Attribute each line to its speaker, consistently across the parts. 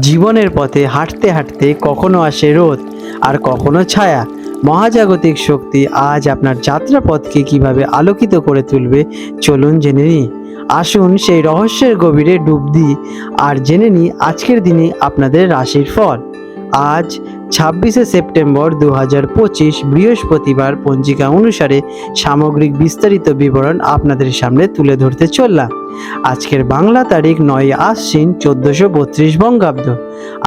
Speaker 1: জীবনের পথে হাঁটতে হাঁটতে কখনো আসে রোদ আর কখনো ছায়া। মহাজাগতিক শক্তি আজ আপনার যাত্রাপথকে কীভাবে আলোকিত করে তুলবে, চলুন জেনে নিই। আসুন সেই রহস্যের গভীরে ডুব দিই আর জেনে নিই আজকের দিনে আপনাদের রাশির ফল। আজ ছাব্বিশে সেপ্টেম্বর দু হাজার পঁচিশ বৃহস্পতিবার পঞ্জিকা অনুসারে সামগ্রিক বিস্তারিত বিবরণ আপনাদের সামনে তুলে ধরতে চললাম। আজকের বাংলা তারিখ নয় আশ্বিন চোদ্দোশো বত্রিশ বঙ্গাব্দ।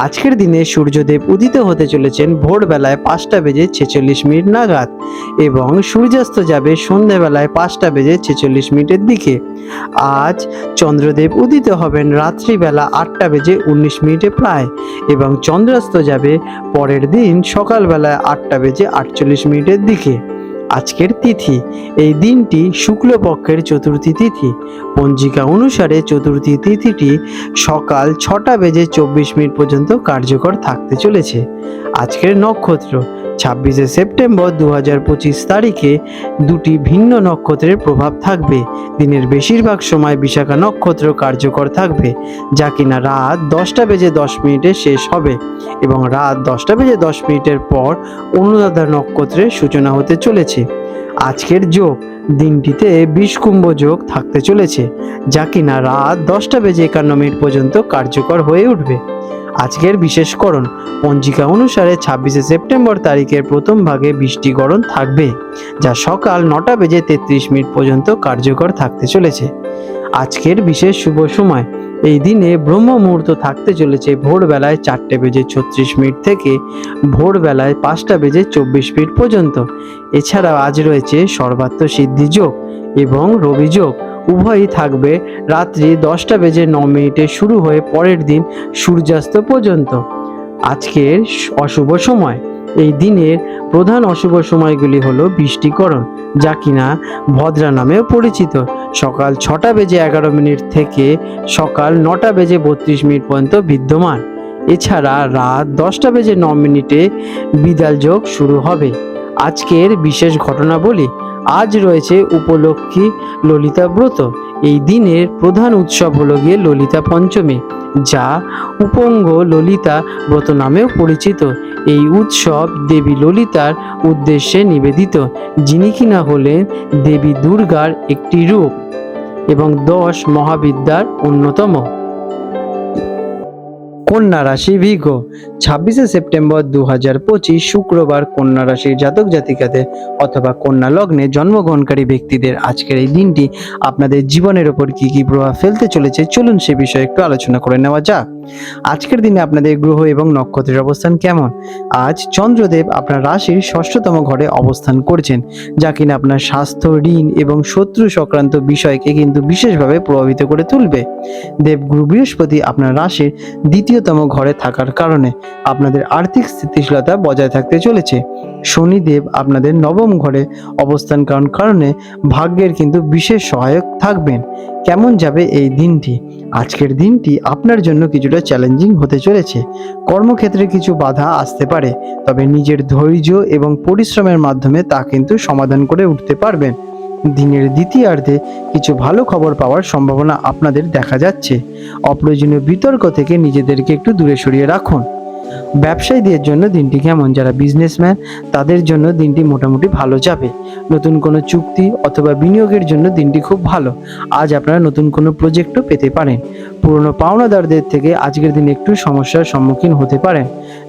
Speaker 1: আজকের দিনে সূর্যদেব উদিত হতে চলেছেন ভোরবেলায় পাঁচটা বেজে ছেচল্লিশ মিনিট নাগাদ এবং সূর্যাস্ত যাবে সন্ধেবেলায় পাঁচটা বেজে ছেচল্লিশ মিনিটের দিকে। আজ চন্দ্রদেব উদিত হবেন রাত্রিবেলা আটটা বেজে উনিশ মিনিটে প্রায় এবং চন্দ্রাস্ত যাবে পরের দিন সকালবেলায় আটটা বেজে আটচল্লিশ মিনিটের দিকে। আজকের তিথি, এই দিনটি শুক্লপক্ষের চতুর্থী তিথি। পঞ্জিকা অনুসারে চতুর্থী তিথিটি সকাল ছটা বেজে চব্বিশ মিনিট পর্যন্ত কার্যকর থাকতে চলেছে। আজকের নক্ষত্র ছাব্বিশে সেপ্টেম্বর দু হাজার পঁচিশ তারিখে দুটি ভিন্ন নক্ষত্রের প্রভাব থাকবে। দিনের বেশিরভাগ সময় বিশাখা নক্ষত্র কার্যকর থাকবে, যা কিনা রাত দশটা বেজে দশ মিনিটে শেষ হবে এবং রাত দশটা বেজে দশ মিনিটের পর অনুরাধা নক্ষত্রের সূচনা হতে চলেছে। আজকের যোগ, দিনটিতে বিষকুম্ভ যোগ থাকতে চলেছে, যা কিনা রাত দশটা বেজে একান্ন মিনিট পর্যন্ত কার্যকর হয়ে উঠবে। আজকের বিশেষকরণ পঞ্জিকা অনুসারে ছাব্বিশে সেপ্টেম্বর তারিখের প্রথম ভাগে বৃষ্টিকরণ থাকবে, যা সকাল নটা বেজে তেত্রিশ মিনিট পর্যন্ত কার্যকর থাকতে চলেছে। আজকের বিশেষ শুভ সময়, এই দিনে ব্রহ্ম মুহূর্ত থাকতে চলেছে ভোরবেলায় চারটে বেজে ছত্রিশ মিনিট থেকে ভোরবেলায় পাঁচটা বেজে চব্বিশ মিনিট পর্যন্ত। এছাড়াও আজ রয়েছে সর্বাত্ম সিদ্ধি যোগ এবং রবি যোগ। উভয়ই থাকবে রাত্রি দশটা বেজে ন মিনিটে শুরু হয়ে পরের দিন সূর্যাস্ত পর্যন্ত। আজকের অশুভ সময়। এই দিনের প্রধান অশুভ সময়গুলি হলো বৃষ্টিকরণ, যা কিনা ভদ্রা নামেও পরিচিত। সকাল ছটা বেজে এগারো মিনিট থেকে সকাল নটা বেজে বত্রিশ মিনিট পর্যন্ত বিদ্যমান। এছাড়া রাত দশটা বেজে ন মিনিটে বিদাল যোগ শুরু হবে। আজকের বিশেষ ঘটনা বলি, আজ রয়েছে উপলক্ষী ললিতা ব্রত। এই দিনের প্রধান উৎসব হলো গিয়ে ললিতা পঞ্চমী, যা উপঙ্গ ললিতা ব্রত নামেও পরিচিত। এই উৎসব দেবী ললিতার উদ্দেশ্যে নিবেদিত, যিনি কিনা হলেন দেবী দুর্গার একটি রূপ এবং দশ মহাবিদ্যার অন্যতম। কন্যা রাশি ভিগো। ছাব্বিশে সেপ্টেম্বর দু হাজার পঁচিশ শুক্রবার কন্যা রাশির জাতক জাতিকাতে অথবা কন্যা লগ্নে জন্মগ্রহণকারী ব্যক্তিদের আজকের এই দিনটি আপনাদের জীবনের ওপর কী কী প্রভাব ফেলতে চলেছে চলুন সে বিষয়ে একটু আলোচনা করে নেওয়া যাক। আজকের দিনে আপনাদের গ্রহ এবং নক্ষত্রের অবস্থান কেমন? আজ চন্দ্রদেব আপনার রাশির ষষ্ঠতম ঘরে অবস্থান করছেন, যা কিনা আপনার স্বাস্থ্য, ঋণ এবং শত্রু সংক্রান্ত বিষয়কে কিন্তু বিশেষভাবে প্রভাবিত করে তুলবে। দেবগুরু বৃহস্পতি আপনার রাশির দ্বিতীয়তম ঘরে থাকার কারণে আপনাদের আর্থিক স্থিতিশীলতা বজায় থাকতে চলেছে। শনিদেব আপনাদের নবম ঘরে অবস্থান করার কারণে ভাগ্যের কিন্তু বিশেষ সহায়ক থাকবেন। কেমন যাবে এই দিনটি? আজকের দিনটি আপনার জন্য কিছুটা চ্যালেঞ্জিং হতে চলেছে। কর্মক্ষেত্রে কিছু বাধা আসতে পারে, তবে নিজের ধৈর্য এবং পরিশ্রমের মাধ্যমে তা কিন্তু সমাধান করে উঠতে পারবেন। দিনের দ্বিতীয়ার্ধে কিছু ভালো খবর পাওয়ার সম্ভাবনা আপনাদের দেখা যাচ্ছে। অপ্রয়োজনীয় বিতর্ক থেকে নিজেদেরকে একটু দূরে সরিয়ে রাখুন। ব্যবসায়ীদের জন্য দিনটি কেমন? যারা বিজনেসম্যান তাদের জন্য দিনটি মোটামুটি ভালো যাবে। নতুন কোনো চুক্তি অথবা বিনিয়োগের জন্য দিনটি খুব ভালো। আজ আপনারা নতুন কোনো প্রজেক্টও পেতে পারেন। পুরনো পাওনাদারদের থেকে আজকের দিনে একটু সমস্যার সম্মুখীন হতে পারেন।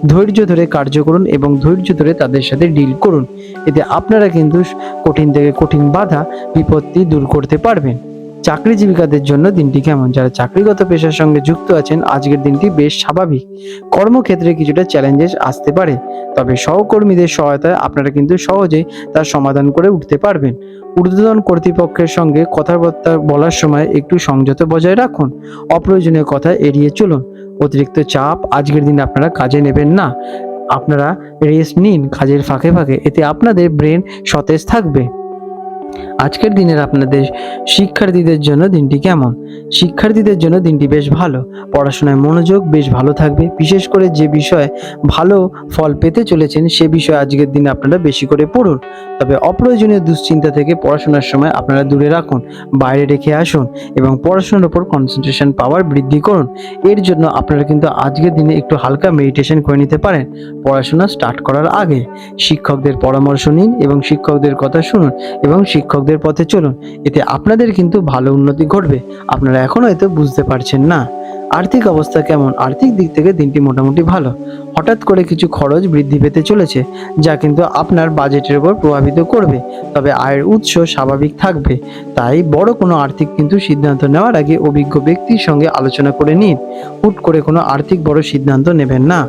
Speaker 1: ধৈর্য ধরে কার্য করুন এবং ধৈর্য ধরে তাদের সাথে ডিল করুন। এতে আপনারা কিন্তু কঠিন থেকে কঠিন বাধা, বিপত্তি দূর করতে পারবেন। চাকরিজীবিকাদের জন্য দিনটি কেমন? যারা চাকরিগত পেশার সঙ্গে যুক্ত আছেন, আজকের দিনটি বেশ স্বাভাবিক। কর্মক্ষেত্রে কিছুটা চ্যালেঞ্জেস আসতে পারে। তবে সহকর্মীদের সহায়তায় আপনারা কিন্তু সহজেই তার সমাধান করে উঠতে পারবেন। ঊর্ধ্বতন কর্তৃপক্ষের সঙ্গে কথাবার্তা বলার সময় একটু সংযত বজায় রাখুন। অপ্রয়োজনীয় কথা এড়িয়ে চলুন। অতিরিক্ত চাপ আজকের দিনে আপনারা কাজে নেবেন না। আপনারা রেস্ট নিন। কাজের ফাঁকে ফাঁকে। এতে আপনাদের ব্রেন সতেজ থাকবে। আজকের দিনের আপনাদের শিক্ষার্থীদের জন্য দিনটি কেমন? শিক্ষার্থীদের জন্য দিনটি বেশ ভালো। পড়াশোনায় মনোযোগ বেশ ভালো থাকবে। বিশেষ করে যে বিষয়ে ভালো ফল পেতে চলেছেন, সে বিষয়ে আজকের দিনে আপনারা বেশি করে পড়ুন। তবে অপ্রয়োজনীয় দুশ্চিন্তা থেকে পড়াশোনার সময় আপনারা দূরে রাখুন, বাইরে রেখে আসুন এবং পড়াশোনার উপর কনসেন্ট্রেশন পাওয়ার বৃদ্ধি করুন। এর জন্য আপনারা কিন্তু আজকের দিনে একটু হালকা মেডিটেশন করে নিতে পারেন। পড়াশোনা স্টার্ট করার আগে শিক্ষকদের পরামর্শ নিন এবং শিক্ষকদের কথা শুনুন এবং শিক্ষকদের পথে চলুন, এতে আপনাদের কিন্তু ভালো উন্নতি ঘটবে। আপনারা এখন হয়তো বুঝতে পারছেন না। আর্থিক অবস্থা কেমন? আর্থিক দিক থেকে দিনটি মোটামুটি ভালো। হঠাৎ করে কিছু খরচ বৃদ্ধি পেতে চলেছে, যা কিন্তু আপনার বাজেটের উপর প্রভাবিত করবে। তবে আয়ের উৎস স্বাভাবিক থাকবে। তাই বড় কোনো আর্থিক কিন্তু সিদ্ধান্ত নেওয়ার আগে অভিজ্ঞ ব্যক্তির সঙ্গে আলোচনা করে নিন। হুট করে কোনো আর্থিক বড় সিদ্ধান্ত নেবেন না।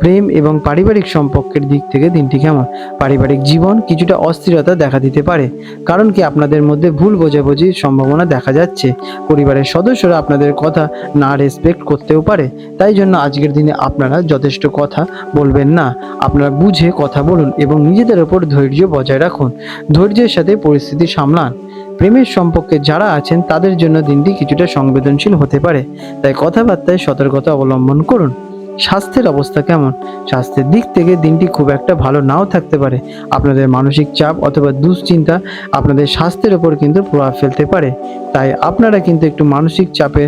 Speaker 1: প্রেম এবং পারিবারিক সম্পর্কের দিক থেকে দিনটি কেমন? পারিবারিক জীবন কিছুটা অস্থিরতা দেখা দিতে পারে, কারণ কি আপনাদের মধ্যে ভুল বোঝাবুঝির সম্ভাবনা দেখা যাচ্ছে। পরিবারের সদস্যরা আপনাদের কথা না রেসপেক্ট করতেও পারে, তাই জন্য আজকের দিনে আপনারা যথেষ্ট কথা বলবেন না। আপনারা বুঝে কথা বলুন এবং নিজেদের ওপর ধৈর্য বজায় রাখুন। ধৈর্যের সাথে পরিস্থিতি সামলান। প্রেমের সম্পর্কে যারা আছেন, তাদের জন্য দিনটি কিছুটা সংবেদনশীল হতে পারে। তাই কথাবার্তায় সতর্কতা অবলম্বন করুন। স্বাস্থ্যের অবস্থা কেমন? স্বাস্থ্যের দিক থেকে দিনটি খুব একটা ভালো নাও থাকতে পারে। আপনাদের মানসিক চাপ অথবা দুশ্চিন্তা আপনাদের স্বাস্থ্যের ওপর কিন্তু প্রভাব ফেলতে পারে। তাই আপনারা কিন্তু একটু মানসিক চাপে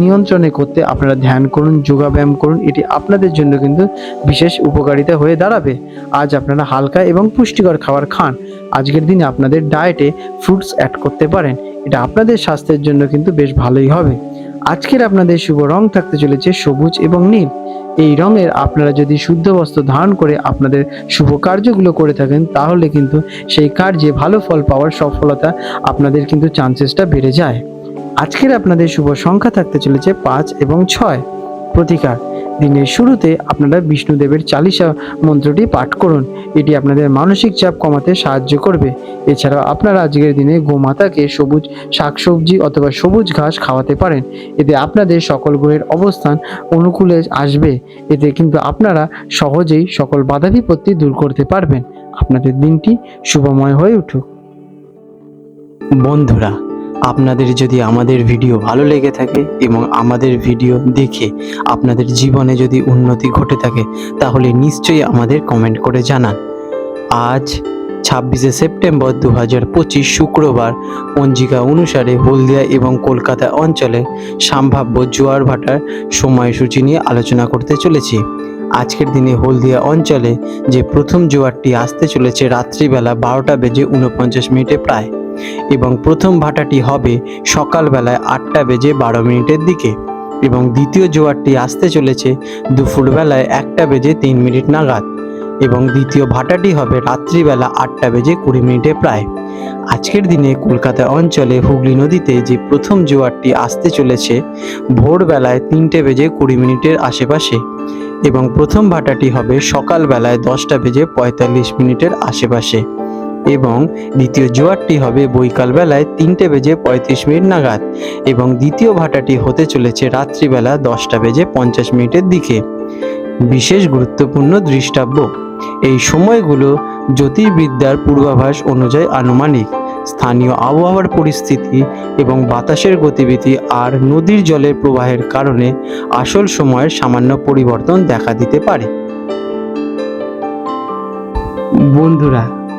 Speaker 1: নিয়ন্ত্রণে করতে আপনারা ধ্যান করুন, যোগাব্যায়াম করুন, এটি আপনাদের জন্য কিন্তু বিশেষ উপকারিতা হয়ে দাঁড়াবে। আজ আপনারা হালকা এবং পুষ্টিকর খাবার খান। আজকের দিনে আপনাদের ডায়েটে ফ্রুটস অ্যাড করতে পারেন। এটা আপনাদের স্বাস্থ্যের জন্য কিন্তু বেশ ভালোই হবে। আজকের আপনাদের শুভ রং থাকতে চলেছে সবুজ এবং নীল। এই রঙের আপনারা যদি শুদ্ধ বস্ত্র ধারণ করে আপনাদের শুভ কার্যগুলো করে থাকেন, তাহলে কিন্তু সেই কার্যে ভালো ফল পাওয়ার সফলতা আপনাদের কিন্তু চান্সেসটা বেড়ে যায়। আজকের আপনাদের শুভ সংখ্যা থাকতে চলেছে পাঁচ এবং ছয়। প্রতিকার। দিনের শুরুতে আপনারা বিষ্ণুদেবের চালিসা মন্ত্রটি পাঠ করুন। এটি আপনাদের মানসিক চাপ কমাতে সাহায্য করবে। এছাড়াও আপনারা আজকের দিনে গোমাতাকে সবুজ শাকসবজি অথবা সবুজ ঘাস খাওয়াতে পারেন। এতে আপনাদের সকল গ্রহের অবস্থান অনুকূলে আসবে। এতে কিন্তু আপনারা সহজেই সকল বাধা বিপত্তি দূর করতে পারবেন। আপনাদের দিনটি শুভময় হয়ে উঠুক। বন্ধুরা আপনাদের যদি আমাদের ভিডিও ভালো লেগে থাকে এবং আমাদের ভিডিও দেখে আপনাদের জীবনে যদি উন্নতি ঘটে থাকে, তাহলে নিশ্চয়ই আমাদের কমেন্ট করে জানান। আজ ছাব্বিশে সেপ্টেম্বর দু হাজার পঁচিশ শুক্রবার, পঞ্জিকা অনুসারে হলদিয়া এবং কলকাতা অঞ্চলে সম্ভাব্য জোয়ার ভাটার সময়সূচি নিয়ে আলোচনা করতে চলেছি। আজকের দিনে হলদিয়া অঞ্চলে যে প্রথম জোয়ারটি আসতে চলেছে রাত্রিবেলা বারোটা বেজে উনপঞ্চাশ মিনিটে প্রায়। এবং প্রথম ভাটাটি হবে সকালবেলায় আটটা বেজে বারো মিনিটের দিকে এবং দ্বিতীয় জোয়ারটি আসতে চলেছে দুপুরবেলায় একটা বেজে তিন মিনিট নাগাদ এবং দ্বিতীয় ভাটাটি হবে রাত্রিবেলা আটটা বেজে কুড়ি মিনিটে প্রায়। আজকের দিনে কলকাতা অঞ্চলে হুগলি নদীতে যে প্রথম জোয়ারটি আসতে চলেছে ভোরবেলায় তিনটে বেজে কুড়ি মিনিটের আশেপাশে এবং প্রথম ভাটাটি হবে সকালবেলায় দশটা বেজে পঁয়তাল্লিশ মিনিটের আশেপাশে। এবং দ্বিতীয় জোয়ারটি হবে বৈকালবেলায় তিনটে বেজে পঁয়ত্রিশ মিনিট নাগাদ এবং দ্বিতীয় ভাটাটি হতে চলেছে রাত্রিবেলা দশটা বেজে পঞ্চাশ মিনিটের দিকে। বিশেষ গুরুত্বপূর্ণ দৃষ্টাব্য, এই সময়গুলো জ্যোতির্বিদ্যার পূর্বাভাস অনুযায়ী আনুমানিক। স্থানীয় আবহাওয়ার পরিস্থিতি এবং বাতাসের গতিবিধি আর নদীর জলের প্রবাহের কারণে আসল সময়ের সামান্য পরিবর্তন দেখা দিতে পারে। বন্ধুরা